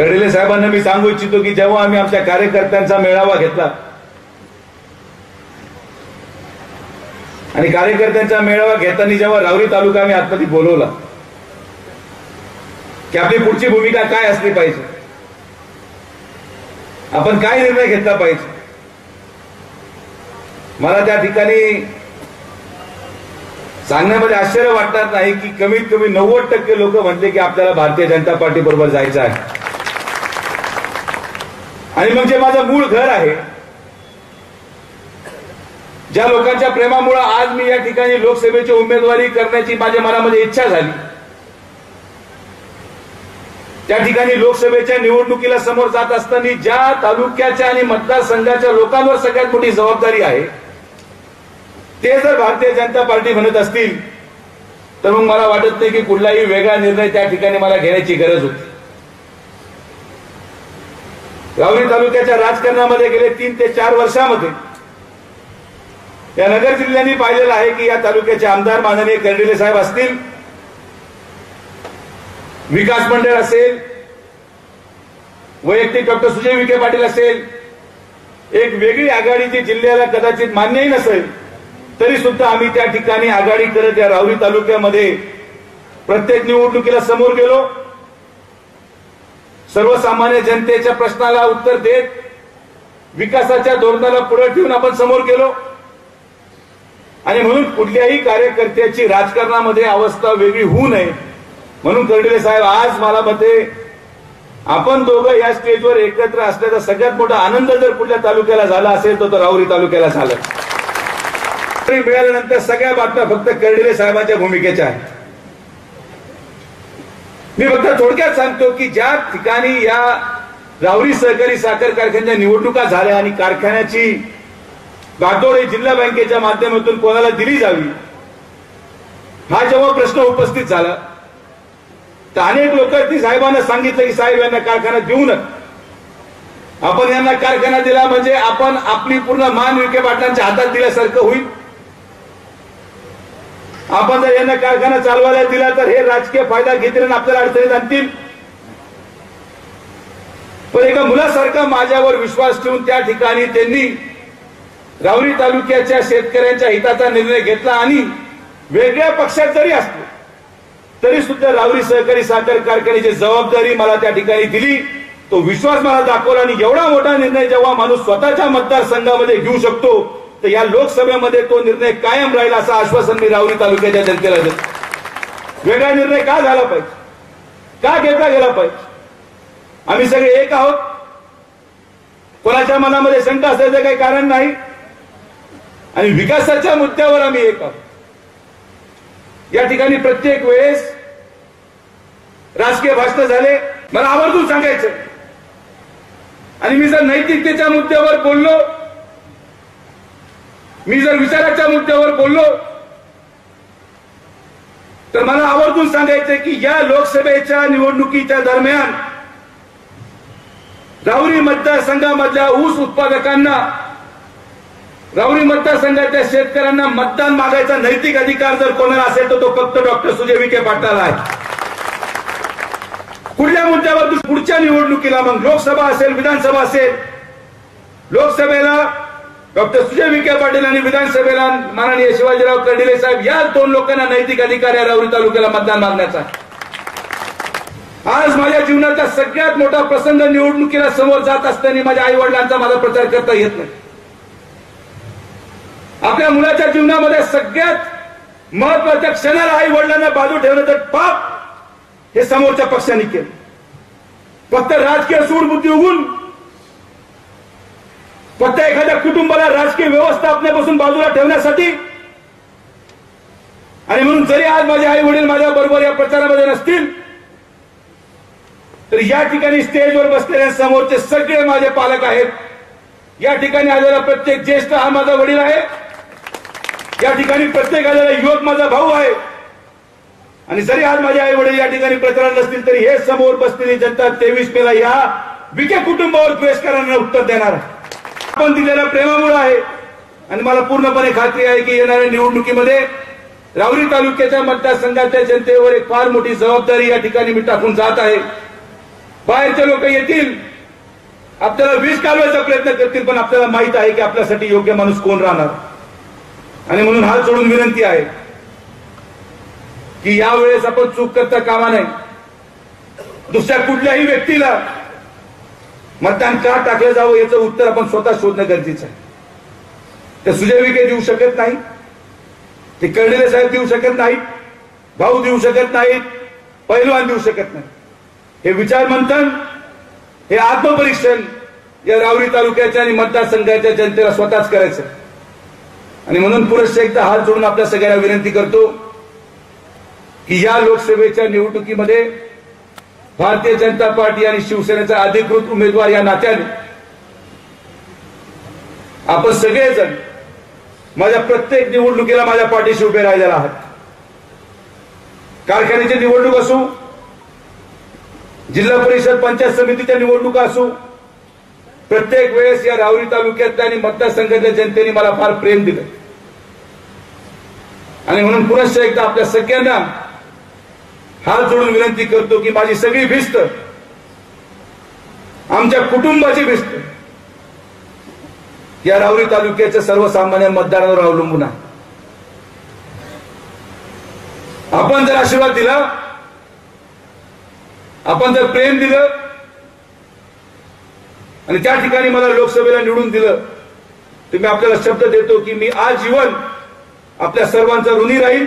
कर्डिले साहेबांना मी सांगू इच्छितो की जेव्हा आम्ही आमच्या कार्यकर्त्यांचा मेळावा घेतला आणि कार्यकर्त्यांचा मेळावा घेताना जेव्हा रावरी तालुका आम्ही आतमध्ये बोलवला की आपली पुढची भूमिका काय असली पाहिजे? आपण काय निर्णय घेतला पाहिजे? मला त्या ठिकाणी सांगण्यामध्ये आश्चर्य वाटणार नाही की कमीत कमी नव्वद टक्के लोक म्हणते की आपल्याला भारतीय जनता पार्टी बरोबर जायचं आहे. आणि मग जे माझं मूळ घर आहे ज्या लोकांच्या प्रेमामुळे आज मी या ठिकाणी लोकसभेची उमेदवारी करण्याची माझ्या मनामध्ये इच्छा झाली त्या ठिकाणी लोकसभेच्या निवडणुकीला समोर जात असताना ज्या तालुक्याच्या आणि मतदारसंघाच्या लोकांवर सगळ्यात मोठी जबाबदारी आहे ते जर भारतीय जनता पार्टी म्हणत असतील तर मग मला वाटत नाही की कुठलाही वेगळा निर्णय त्या ठिकाणी मला घेण्याची गरज होती. गावणी तालुक्याच्या राजकारणामध्ये गेले तीन ते चार वर्षामध्ये या नगर जिल्ह्यांनी पाहिलेलं आहे की या तालुक्याचे आमदार माननीय कर्डिले साहेब असतील विकास मंडळ असेल वैयक्तिक डॉक्टर सुजय विखे पाटील असेल एक वेगळी आघाडी जी जिल्ह्याला कदाचित मान्यही नसेल तरी सुद्धा आम्ही त्या ठिकाणी आघाडी करत या राहुरी तालुक्यामध्ये प्रत्येक निवडणुकीला समोर गेलो. सर्वसामान्य जनतेच्या प्रश्नाला उत्तर देत विकासाच्या धोरणाला पुढे ठेवून आपण समोर गेलो. आणि म्हणून कुठल्याही कार्यकर्त्याची राजकारणामध्ये अवस्था वेगळी होऊ नये. म्हणून कर्डिले साहेब आज मला मते आपण दोघं या स्टेजवर एकत्र असल्याचा सगळ्यात मोठा आनंद जर कुठल्या तालुक्याला झाला असेल तर राहुरी तालुक्याला झाला. मिळाल्यानंतर सगळ्या बातम्या फक्त कर्डिले साहेबांच्या भूमिकेच्या आहेत. मी फक्त थोडक्यात सांगतो की ज्या ठिकाणी या रावरी सहकारी साखर कारखान्याच्या निवडणुका झाल्या आणि कारखान्याची बागडोळे जिल्हा बँकेच्या माध्यमातून कोणाला दिली जावी हा जेव्हा प्रश्न उपस्थित झाला तर अनेक लोक साहेबांना सांगितलं की साहेब यांना कारखाना देऊ नका. आपण यांना कारखाना दिला म्हणजे आपण आपली पूर्ण मान विखे पाटलांच्या हातात दिल्यासारखं होईल. आपण जर यांना कारखाना चालवायला दिला तर हे राजकीय फायदा घेतील आणि आपल्याला अडचणीत आणतील. पण एका मुलासारखा माझ्यावर विश्वास ठेवून त्या ठिकाणी त्यांनी रावरी तालुक्याच्या शेतकऱ्यांच्या हिताचा निर्णय घेतला आणि वेगळ्या पक्षात जरी असतो तरी सुद्धा रावरी सहकारी साखर कारखान्याची जबाबदारी मला त्या ठिकाणी दिली. तो विश्वास मला दाखवला आणि एवढा मोठा निर्णय जेव्हा माणूस स्वतःच्या मतदारसंघामध्ये घेऊ शकतो तर या लोकसभेमध्ये तो निर्णय कायम राहील असं आश्वासन मी रावरी तालुक्याच्या जनतेला देतो. वेगळा निर्णय का झाला पाहिजे? का घेता गेला पाहिजे? आम्ही सगळे एक आहोत. कोणाच्या मनामध्ये शंका असायचं काही कारण नाही. आणि विकासाच्या मुद्द्यावर आम्ही एक आहोत. या ठिकाणी प्रत्येक वेळेस राजकीय भाषण झाले. मला आवर्जून सांगायचं आणि मी जर नैतिकतेच्या मुद्द्यावर बोललो मी जर विचाराच्या मुद्द्यावर बोललो तर मला आवर्जून सांगायचं की या लोकसभेच्या निवडणुकीच्या दरम्यान राऊरी मतदारसंघामधल्या ऊस उत्पादकांना राऊरी मतदारसंघाच्या शेतकऱ्यांना मतदान मागायचा नैतिक अधिकार जर कोणाला असेल तर तो फक्त डॉक्टर सुजय विखे पाटलाला आहे. कुठल्या मुद्द्यावर पुढच्या निवडणुकीला मग लोकसभा असेल विधानसभा असेल लोकसभेला डॉक्टर सुजय विखे पाटील आणि विधानसभेला माननीय शिवाजीराव कर्डिले साहेब या दोन लोकांना नैतिक अधिकार या राहुरी तालुक्याला मतदान मागण्याचा आज माझ्या जीवनाचा सगळ्यात मोठा प्रसंग निवडणुकीला समोर जात असताना माझ्या आई वडिलांचा माझा प्रचार करता येत नाही. आपल्या मुलाच्या जीवनामध्ये सगळ्यात महत्त्वाच्या क्षणाला आई वडिलांना बाजू ठेवलं तर पाप हे समोरच्या पक्षाने केलं. फक्त राजकीय सूडबुद्धी उगून फक्त एखाद्या कुटुंबाला राजकीय व्यवस्थापनेपासून बाजूला ठेवण्यासाठी? आणि म्हणून जरी आज माझे आई वडील माझ्या बरोबर या प्रचारामध्ये नसतील तर या ठिकाणी स्टेजवर बसलेल्या समोरचे सगळे माझे पालक आहेत. या ठिकाणी आलेला प्रत्येक ज्येष्ठ हा माझा वडील आहे. या ठिकाणी प्रत्येक आलेला युवक माझा भाऊ आहे. आणि जरी आज माझे आई वडील या ठिकाणी प्रचारात नसतील तरी हे समोर बसलेली जनता तेवीस मेला या विखे कुटुंबावर द्वेष करणाऱ्यांना उत्तर देणार आहे. आपण दिलेल्या प्रेमामुळे आहे. आणि मला पूर्णपणे खात्री आहे की येणाऱ्या निवडणुकीमध्ये रावरी तालुक्याच्या मतदारसंघाच्या जनतेवर एक फार मोठी जबाबदारी या ठिकाणी मी टाकून जात आहे. बाहेरचे लोक येतील. आपल्याला विष कालवायचा प्रयत्न करतील पण आपल्याला माहीत आहे की आपल्यासाठी योग्य माणूस कोण राहणार? आणि म्हणून हात जोडून विनंती आहे की यावेळेस आपण चूक करता कामा नये. दुसऱ्या कुठल्याही व्यक्तीला मतदान का टाकलं जावं याचं उत्तर आपण स्वतः शोधणं गरजेचं आहे. ते सुजय विखे देऊ शकत नाही. ते कर्डिले साहेब देऊ शकत नाहीत भाऊ देऊ शकत नाहीत पैलवान देऊ शकत नाही. हे विचार मंथन हे आत्मपरीक्षण या रावरी तालुक्याच्या आणि मतदारसंघाच्या जनतेला स्वतःच करायचं आणि म्हणून पुरुष एकदा हात जोडून आपल्या सगळ्यांना विनंती करतो की या लोकसभेच्या निवडणुकीमध्ये भारतीय जनता पार्टी आणि शिवसेनेचा अधिकृत उमेदवार या नात्याने आपण सगळेजण माझ्या प्रत्येक निवडणुकीला माझ्या पाठीशी उभे राहिलेला आहात. कारखान्याची निवडणूक असो जिल्हा परिषद पंचायत समितीच्या निवडणुका असो प्रत्येक वेळेस या रावरी तालुक्यातल्या आणि मतदारसंघातल्या जनतेने मला फार प्रेम दिलं. आणि म्हणून पुनश्च एकदा आपल्या सगळ्यांना हात जोडून विनंती करतो की माझी सगळी भिस्त आमच्या कुटुंबाची भिस्त या रावरी तालुक्याच्या सर्वसामान्य मतदारांवर अवलंबून आहे. आपण जर आशीर्वाद दिला आपण जर प्रेम दिलं आणि त्या ठिकाणी मला लोकसभेला निवडून दिलं तर मी आपल्याला शब्द देतो की मी आजीवन आपल्या सर्वांचा ऋणी राहील